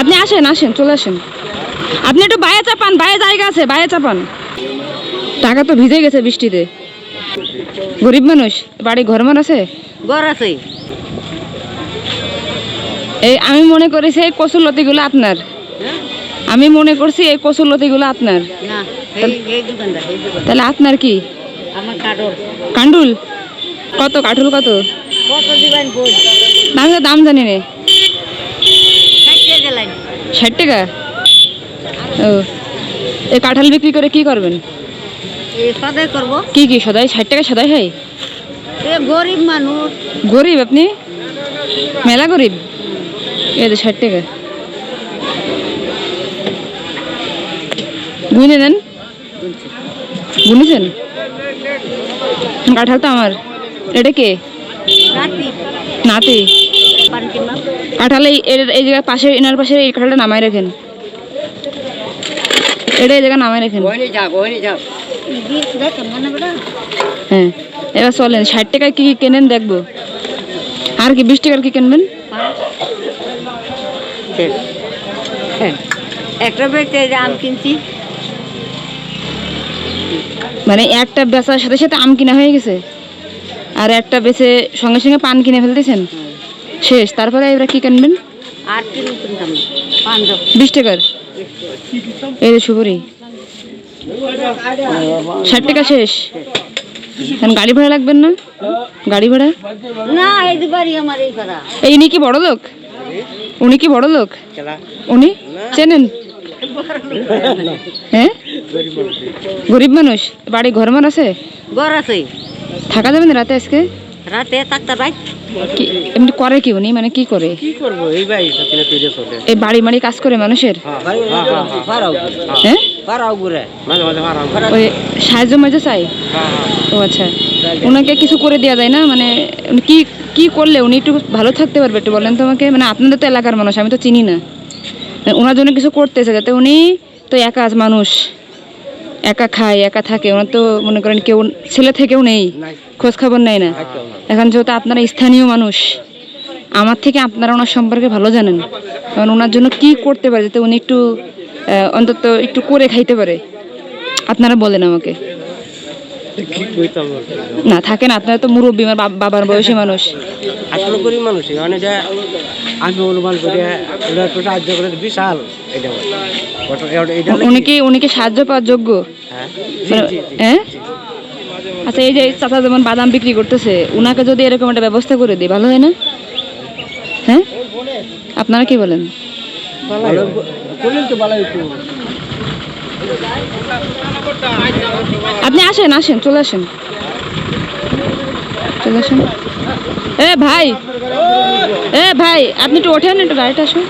আপনি আসেন আসেন চলে আসেন। আপনি একটু বাইরে চাপান বাইরে জায়গা আছে বাইরে চাপান। টাকা তো ভিজে গেছে বৃষ্টিতে। গরিব মানুষ বাড়ি ঘর মান আছে? ঘর আছে। এই আমি মনে করেছি এই কচুর লতিগুলো আপনার। হ্যাঁ? আমি মনে করছি এই কচুর লতিগুলো আপনার। তাহলে আপনার কি? কান্ডুল কত কাঠুল কত? দাম জানি না। ষাট টাকা? ও। এই কাঁঠাল বিক্রি করে কি করবেন? এই সদাই করব। কি কি সদাই? ষাট টাকা সদাই হয়? এ গরিব মানুষ। গরিব আপনি? মেলা গরিব? এই তো ষাট টাকা। গুনে নেন গুনেছেন? কাঁঠাল তো আমার। এটা কে? নাতি। কাঁঠাল এই এর- এই জায়গায় পাশে এনার পাশে এই কাঁঠালটা নামাই রাখেন। এটা এই জায়গায় নামাই রাখেন। হ্যাঁ এবার চলেন ষাট টাকায় কি কি কেনেন দেখব। আর কি বিশ টাকার কি কিনবেন? একটা বেটে আম কিনছি। মানে একটা বেচার সাথে সাথে আম কিনা হয়ে গেছে। আর একটা বেচে সঙ্গে সঙ্গে পান কিনে ফেলতেছেন? শেষ। তারপরে এবার কি কিনবেন? আর বিশ টাকার? এই যে সুপুরি। ষাট টাকা শেষ। এখন গাড়ি ভাড়া লাগবেন না? গাড়ি ভাড়া? না এই দুবারই আমার এই করা এই ইনি কি বড় লোক? উনি কি বড় লোক? উনি? চেনেন? হ্যাঁ? গরিব মানুষ? বাড়ি ঘর মান আছে? ঘর আছে। থাকা যাবে না রাতে আজকে? রাতে থাকতে ভাই কি এমনি করে কি উনি? মানে কি করে? কি করব? এই ভাই সাথে তৈরি চলে এই বাড়ি মাড়ি কাজ করে মানুষের? ফারাও হ্যাঁ? ফারাও ঘুরে। মাঝে মাঝে ফারাও ওই সাহায্য মাঝে চাই? ও আচ্ছা। ওনাকে কিছু করে দেওয়া যায় না? মানে কি কি করলে উনি একটু ভালো থাকতে পারবে একটু বলেন তো আমাকে? মানে আপনাদের তো এলাকার মানুষ আমি তো চিনি না। মানে ওনার জন্য কিছু করতেছে যাতে উনি তো একা মানুষ। একা খায়, একা থাকে। ওনার তো মনে করেন কেউ ছেলে থেকেও নেই খোঁজ খবর নেয় না। এখন যেহেতু আপনারা স্থানীয় মানুষ, আমার থেকে আপনারা ওনার সম্পর্কে ভালো জানেন। কারণ ওনার জন্য কি করতে পারে যাতে উনি একটু অন্তত একটু করে খাইতে পারে? আপনারা বলেন আমাকে। না, থাকেন। আপনারা তো মুরব্বী, আমার বাবার বয়সী মানুষ। আসলে গরিব মানুষ। আমি অনুমান করি বিশাল। উনি কি উনি কি সাহায্য পাওয়ার যোগ্য? হ্যাঁ। মানে, হ্যাঁ? আচ্ছা এই যে চাচা যেমন বাদাম বিক্রি করতেছে উনাকে যদি এরকম একটা ব্যবস্থা করে দিই ভালো হয় না? হ্যাঁ? আপনারা কি বলেন? আপনি আসেন আসেন চলে আসেন। চলে আসেন। এ ভাই এ ভাই আপনি একটু ওঠেন একটু গাড়িটা আসুন।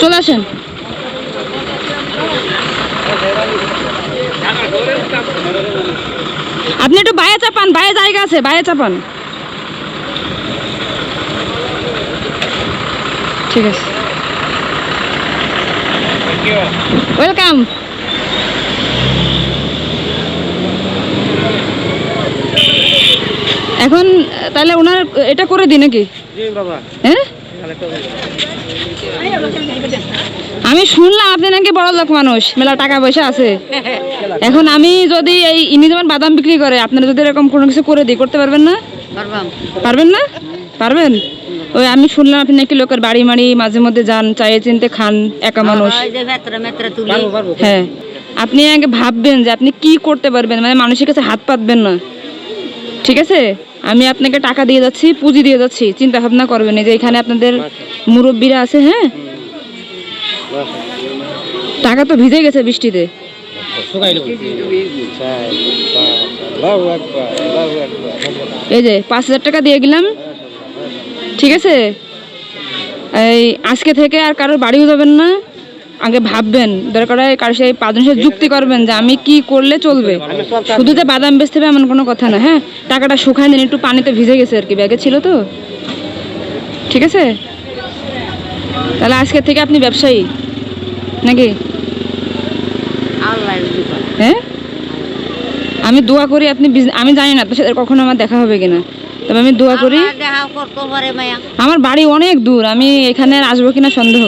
চলে আসেন। আপনি একটু বাইরে চাপান বাইরে জায়গা আছে বাইরে চাপান। ঠিক আছে। ওয়েলকাম এখন তাহলে ওনার এটা করে দিই নাকি? বাবা। হ্যাঁ? আমি শুনলাম আপনি নাকি বড় লোক মানুষ মেলা টাকা পয়সা আছে। এখন আমি যদি এই ইনি যেমন বাদাম বিক্রি করে আপনারা যদি এরকম কোনো কিছু করে দিই করতে পারবেন না? পারবেন না? পারবেন? ওই আমি শুনলাম আপনি নাকি লোকের বাড়ি মাড়ি মাঝে মধ্যে যান চাইয়ে চিনতে খান একা মানুষ। হ্যাঁ। আপনি আগে ভাববেন যে আপনি কি করতে পারবেন মানে মানুষের কাছে হাত পাতবেন না। ঠিক আছে? আমি আপনাকে টাকা দিয়ে যাচ্ছি, পুঁজি দিয়ে যাচ্ছি। চিন্তা ভাবনা করবেন যে এখানে আপনাদের মুরব্বীরা আছে হ্যাঁ? টাকা তো ভিজে গেছে বৃষ্টিতে। এই যে, পাঁচ হাজার টাকা দিয়ে গেলাম। ঠিক আছে? এই, আজকে থেকে আর কারোর বাড়িও যাবেন না। আগে ভাববেন দরকার হয় কারোর সাথে পাঁচজনের সাথে যুক্তি করবেন যে আমি কি করলে চলবে। শুধু যে বাদাম বেচতে হবে এমন কোনো কথা না হ্যাঁ? টাকাটা শুকায় দিন একটু পানিতে ভিজে গেছে আর কি ব্যাগে ছিল তো। ঠিক আছে? তাহলে আজকে থেকে আপনি ব্যবসায়ী নাকি? হ্যাঁ? আমি দোয়া করি আপনি আমি জানি না আপনার সাথে কখনো আমার দেখা হবে কিনা। তবে আমি দোয়া করি। আমার বাড়ি অনেক দূর আমি এখানে আসব কিনা সন্দেহ।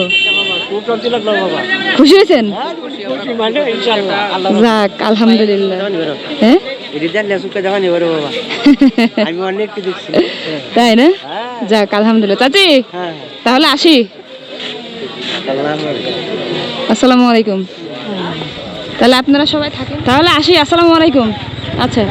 খুশি হয়েছেন? খুশি মানে যাক আলহামদুলিল্লাহ। হ্যাঁ? তাই না? হ্যাঁ। যাক আলহামদুলিল্লাহ। চাচি হ্যাঁ। তাহলে আসি। আসসালামু আলাইকুম। তাহলে আপনারা সবাই থাকেন। তাহলে আসি আসসালামু আলাইকুম। আচ্ছা।